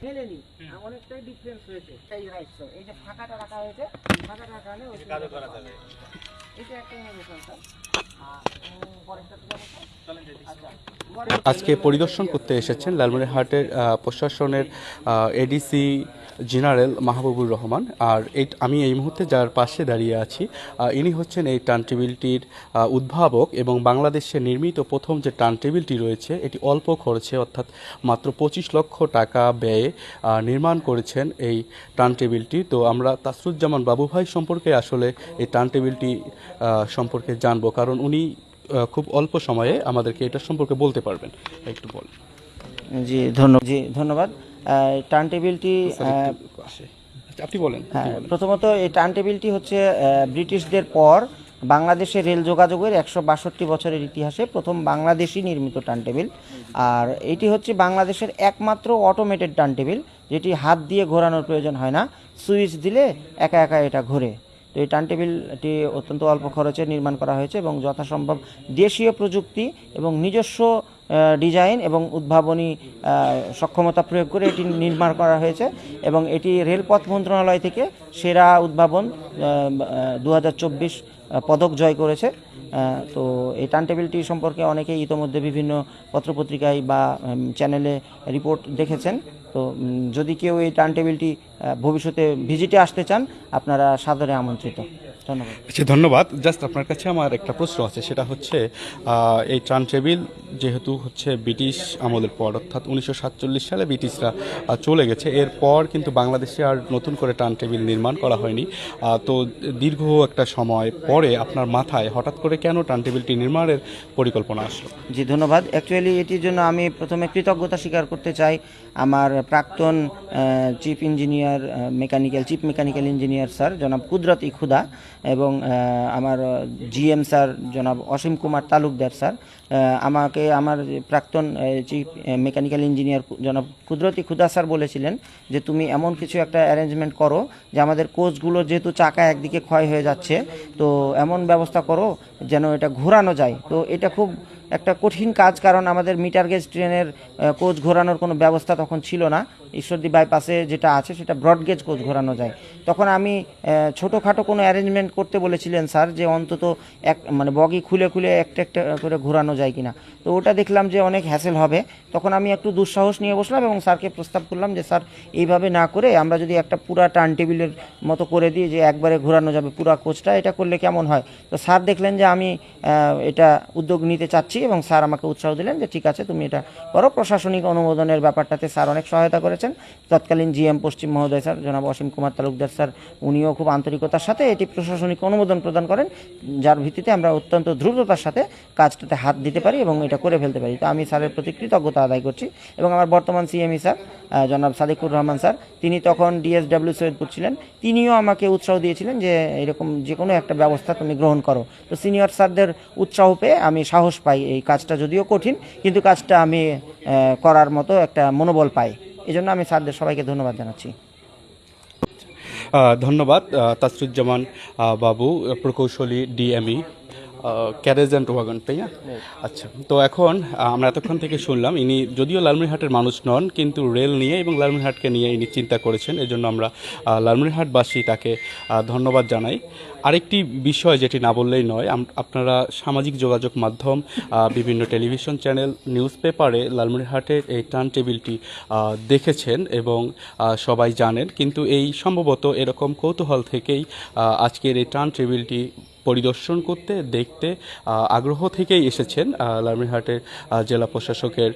ফেলেনি অনেকটাই ডিফারেন্স হয়েছে। এই রাইট এই যে ফাঁকাটা রাখা হয়েছে ফাঁকাটা রাখা হলে কাজও করা যাবে। এটা একটা ইনোভেশন স্যার? আচ্ছা। আজকে পরিদর্শন করতে এসেছেন লালমনিরহাটের হাটের প্রশাসনের এডিসি জেনারেল মাহবুবুর রহমান। আর এই আমি এই মুহূর্তে যার পাশে দাঁড়িয়ে আছি ইনি হচ্ছেন এই টার্ন টেবিলটির উদ্ভাবক এবং বাংলাদেশে নির্মিত প্রথম যে টার্ন টেবিলটি রয়েছে, এটি অল্প খরচে অর্থাৎ মাত্র পঁচিশ লক্ষ টাকা ব্যয়ে নির্মাণ করেছেন এই টার্ন টেবিলটি তো আমরা তাসরুজ্জামান বাবু ভাই সম্পর্কে আসলে এই টার্ন টেবিলটি সম্পর্কে জানব, কারণ উনি খুব অল্প সময়ে আমাদেরকে এটা সম্পর্কে বলতে পারবেন। একটু বল। জি ধন্যবাদ জি, ধন্যবাদ। টার্ন টেবিলটি আচ্ছা, আপনি বলেন হ্যাঁ প্রথমত এই টার্ন টেবিলটি হচ্ছে ব্রিটিশদের পর বাংলাদেশে রেল যোগাযোগের একশো বাষট্টি বছরের ইতিহাসে প্রথম বাংলাদেশি নির্মিত টার্ন টেবিল আর এটি হচ্ছে বাংলাদেশের একমাত্র অটোমেটেড টার্ন টেবিল যেটি হাত দিয়ে ঘোরানোর প্রয়োজন হয় না। সুইচ দিলে একা একা এটা ঘোরে। তো এই টার্ন টেবিলটি অত্যন্ত অল্প খরচে নির্মাণ করা হয়েছে এবং যথাসম্ভব দেশীয় প্রযুক্তি এবং নিজস্ব ডিজাইন এবং উদ্ভাবনী সক্ষমতা প্রয়োগ করে এটি নির্মাণ করা হয়েছে এবং এটি রেলপথ মন্ত্রণালয় থেকে সেরা উদ্ভাবন দু হাজার চব্বিশ পদক জয় করেছে। তো এই টার্ন টেবিলটি সম্পর্কে অনেকেই ইতোমধ্যে বিভিন্ন পত্রপত্রিকায় বা চ্যানেলে রিপোর্ট দেখেছেন। তো যদি কেউ এই টার্ন টেবিলটি ভবিষ্যতে ভিজিটে আসতে চান আপনারা সাদরে আমন্ত্রিত। আচ্ছা ধন্যবাদ। জাস্ট আপনার কাছে আমার একটা প্রশ্ন আছে সেটা হচ্ছে এই ট্রান টেবিল যেহেতু হচ্ছে ব্রিটিশ আমলের পর অর্থাৎ উনিশশো সাতচল্লিশ সালে ব্রিটিশরা চলে গেছে। এরপর কিন্তু বাংলাদেশে আর নতুন করে ট্রান টেবিল নির্মাণ করা হয়নি। তো দীর্ঘ একটা সময় পরে আপনার মাথায় হঠাৎ করে কেন ট্রান টেবিলটি নির্মাণের পরিকল্পনা আসলো? জি ধন্যবাদ। অ্যাকচুয়ালি এটির জন্য আমি প্রথমে কৃতজ্ঞতা স্বীকার করতে চাই। আমার প্রাক্তন chief engineer mechanical chief mechanical engineer sir জনাব কুদরত ইখুদা এবং আমার জিএম স্যার জনাব অসীম কুমার তালুকদার স্যার আমাকে আমার প্রাক্তন চিফ মেকানিক্যাল ইঞ্জিনিয়ার জনাব কুদরত ইখুদা স্যার বলেছিলেন যে তুমি এমন কিছু একটা অ্যারেঞ্জমেন্ট করো যে আমাদের কোচগুলো যেহেতু চাকা একদিকে ক্ষয় হয়ে যাচ্ছে, তো এমন ব্যবস্থা করো যেন এটা ঘোরানো যায়। তো এটা খুব একটা কঠিন কাজ কারণ আমাদের মিটার গেজ ট্রেনের কোচ ঘোরানোর কোনো ব্যবস্থা তখন ছিল না। ঈশ্বরদী বাইপাসে যেটা আছে, সেটা ব্রডগেজ কোচ ঘোরানো যায়। তখন আমি ছোটোখাটো কোনো অ্যারেঞ্জমেন্ট করতে বলেছিলেন স্যার যে অন্তত এক মানে বগি খুলে খুলে একটা একটা করে ঘোরানো যায় কিনা। তো ওটা দেখলাম যে অনেক হ্যাসেল হবে। তখন আমি একটু দুঃসাহস নিয়ে বসলাম এবং স্যারকে প্রস্তাব করলাম যে স্যার এইভাবে না করে আমরা যদি একটা পুরা টার্ন টেবিলের মতো করে দিই যে একবারে ঘোরানো যাবে পুরা কোচটা এটা করলে কেমন হয়? তো স্যার দেখলেন যে আমি এটা উদ্যোগ নিতে চাচ্ছি এবং স্যার আমাকে উৎসাহ দিলেন যে ঠিক আছে, তুমি এটা করো। প্রশাসনিক অনুমোদনের ব্যাপারটাতে স্যার অনেক সহায়তা করেছেন। তৎকালীন জিএম পশ্চিম মহোদয় স্যার, জনাব অসীম কুমার তালুকদার স্যার, উনিও খুব আন্তরিকতার সাথে এটি প্রশাসনিক অনুমোদন প্রদান করেন, যার ভিত্তিতে আমরা অত্যন্ত দ্রুততার সাথে কাজটাতে হাত দিতে পারি এবং এটা করে ফেলতে পারি। তো আমি স্যারের প্রতি কৃতজ্ঞতা আদায় করছি এবং আমার বর্তমান সিএমই স্যার জনাব সাদিকুর রহমান স্যার, তিনি তখন ডিএসডব্লিউ সৈয়দপুর ছিলেন। তিনিও আমাকে উৎসাহ দিয়েছিলেন যে এরকম যে কোনো একটা ব্যবস্থা তুমি গ্রহণ করো। তো সিনিয়র স্যারদের উৎসাহ পেয়ে আমি সাহস পাই এই কাজটা যদিও কঠিন, কিন্তু কাজটা আমি করার মতো একটা মনোবল পাই। এই জন্য আমি স্যারদের সবাইকে ধন্যবাদ জানাচ্ছি। ধন্যবাদ তাসরুজ্জামান বাবু প্রকৌশলী ডিএমই। ক্যারেজ অ্যান্ড ওয়াগন তাই না? আচ্ছা তো এখন আমরা এতক্ষণ থেকে শুনলাম ইনি যদিও লালমনিরহাটের মানুষ নন কিন্তু রেল নিয়ে এবং লালমনিরহাটকে নিয়ে ইনি চিন্তা করেছেন এজন্য আমরা আহ, লালমনিরহাটবাসী তাকে ধন্যবাদ জানাই। আরেকটি বিষয় যেটি না বললেই নয় আপনারা সামাজিক যোগাযোগ মাধ্যম বিভিন্ন টেলিভিশন চ্যানেল নিউজ পেপারে লালমনিরহাটের এই টার্ন টেবিলটি দেখেছেন এবং সবাই জানেন কিন্তু এই সম্ভবত এরকম কৌতূহল থেকেই আজকের এই টার্ন টেবিলটি পরিদর্শন করতে দেখতে আগ্রহ থেকেই এসেছেন লালমিনহাটের জেলা প্রশাসকের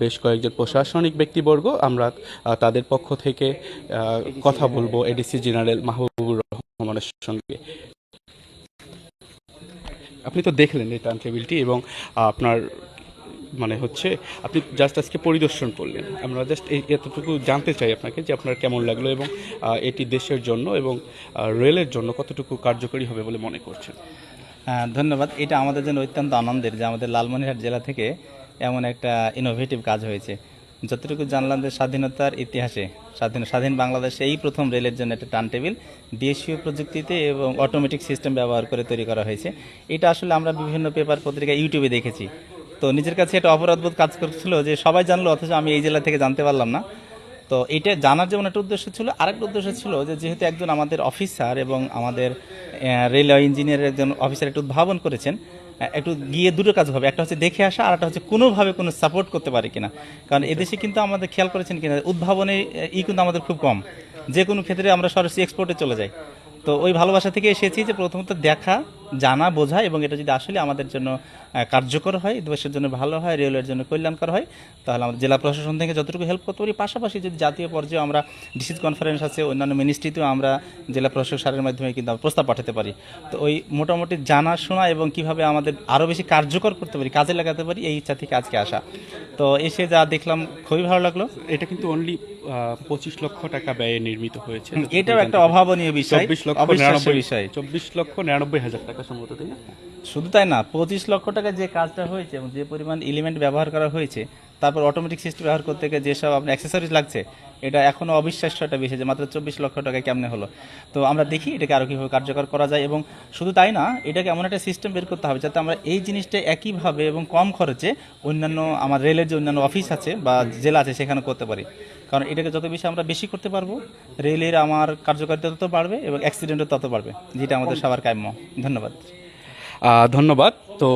বেশ কয়েকজন প্রশাসনিক ব্যক্তিবর্গ। আমরা তাদের পক্ষ থেকে কথা বলব এডিসি জেনারেল মাহবুবুর রহমানের সঙ্গে। আপনি তো দেখলেন এই টার্ন টেবিলটি এবং আপনার মানে হচ্ছে, আপনি জাস্ট আজকে পরিদর্শন করলেন। আমরা জাস্ট এই এতটুকু জানতে চাই আপনাকে যে আপনার কেমন লাগল এবং এটি দেশের জন্য এবং রেলের জন্য কতটুকু কার্যকরী হবে বলে মনে করছেন? হ্যাঁ ধন্যবাদ। এটা আমাদের জন্য অত্যন্ত আনন্দের যে আমাদের লালমনিরহাট জেলা থেকে এমন একটা ইনোভেটিভ কাজ হয়েছে। যতটুকু জানলাম যে স্বাধীনতার ইতিহাসে, স্বাধীন স্বাধীন বাংলাদেশে এই প্রথম রেলের জন্য একটা টার্ন টেবিল দেশীয় প্রযুক্তিতে এবং অটোমেটিক সিস্টেম ব্যবহার করে তৈরি করা হয়েছে। এটা আসলে আমরা বিভিন্ন পেপার পত্রিকা ইউটিউবে দেখেছি। তো নিজের কাছে এটা অপরাধবোধ কাজ করছিল যে সবাই জানলো, অথচ আমি এই জেলা থেকে জানতে পারলাম না। তো এটা জানার যেমন একটা উদ্দেশ্য ছিল, আরেকটা উদ্দেশ্য ছিল যে যেহেতু একজন আমাদের অফিসার এবং আমাদের রেলওয়ে ইঞ্জিনিয়ারের একজন অফিসার একটু উদ্ভাবন করেছেন একটু গিয়ে দুটো কাজ হবে, একটা হচ্ছে দেখে আসা আর একটা হচ্ছে কোনোভাবে কোনো সাপোর্ট করতে পারে কিনা। কারণ এদেশে কিন্তু আমাদের খেয়াল করেছেন কিনা, উদ্ভাবনে ই কিন্তু আমাদের খুব কম। যে কোনো ক্ষেত্রে আমরা সরাসরি এক্সপোর্টে চলে যাই। তো ওই ভালোবাসা থেকে এসেছি যে প্রথমত দেখা, জানা, বোঝা এবং এটা যদি আসলে আমাদের জন্য কার্যকর হয় দেশের জন্য ভালো হয় রেলওয়ের জন্য কল্যাণকর হয় তাহলে আমাদের জেলা প্রশাসন থেকে যতটুকু হেল্প করতে পারি। পাশাপাশি যদি জাতীয় পর্যায়ে আমরা ডিসিজ কনফারেন্স আছে অন্যান্য মিনিস্ট্রিতেও আমরা জেলা প্রশাসক সারের মাধ্যমে কিন্তু আমরা প্রস্তাব পাঠাতে পারি। তো ওই মোটামুটি জানাশোনা এবং কীভাবে আমাদের আরও বেশি কার্যকর করতে পারি কাজে লাগাতে পারি এই ইচ্ছা থেকে আজকে আসা। তো এসে যা দেখলাম খুবই ভালো লাগল। এটা কিন্তু অনলি পঁচিশ লক্ষ টাকা ব্যয়ে নির্মিত হয়েছে। এটাও একটা অভাবনীয় বিষয় চব্বিশ লক্ষ নিরানব্বই বিষয়। চব্বিশ লক্ষ নিরানব্বই হাজার টাকা সম্ভবত তাই না? শুধু তাই না পঁচিশ লক্ষ টাকা যে কাজটা হয়েছে এবং যে পরিমাণ এলিমেন্ট ব্যবহার করা হয়েছে তারপর অটোমেটিক সিস্টেম ব্যবহার করতে গিয়ে যেসব আপনার অ্যাক্সেসরিজ লাগছে এটা এখনও অবিশ্বাস্য একটা বিষয় যে মাত্র চব্বিশ লক্ষ টাকা কেমনে হলো। তো আমরা দেখি এটাকে আরও কীভাবে কার্যকর করা যায় এবং শুধু তাই না এটাকে এমন একটা সিস্টেম বের করতে হবে যাতে আমরা এই জিনিসটা একইভাবে এবং কম খরচে অন্যান্য আমার রেলের যে অন্যান্য অফিস আছে বা জেলা আছে সেখানে করতে পারি। কারণ এটাকে যত বেশি আমরা বেশি করতে পারব রেলের আমার কার্যকারিতা তত বাড়বে এবং অ্যাক্সিডেন্টও তত বাড়বে যেটা আমাদের সবার কাম্য। ধন্যবাদ। ধন্যবাদ। তো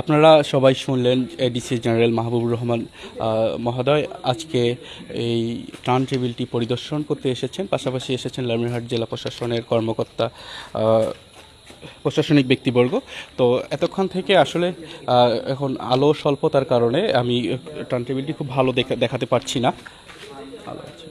আপনারা সবাই শুনলেন এডিসি জেনারেল মাহবুবুর রহমান মহোদয়। আজকে এই টার্ন টেবিলটি পরিদর্শন করতে এসেছেন। পাশাপাশি এসেছেন লালমিরহাট জেলা প্রশাসনের কর্মকর্তা প্রশাসনিক ব্যক্তিবর্গ। তো এতক্ষণ থেকে আসলে এখন আলো স্বল্পতার কারণে আমি টার্ন টেবিলটি খুব ভালো দেখাতে পারছি না। ভালো আছে।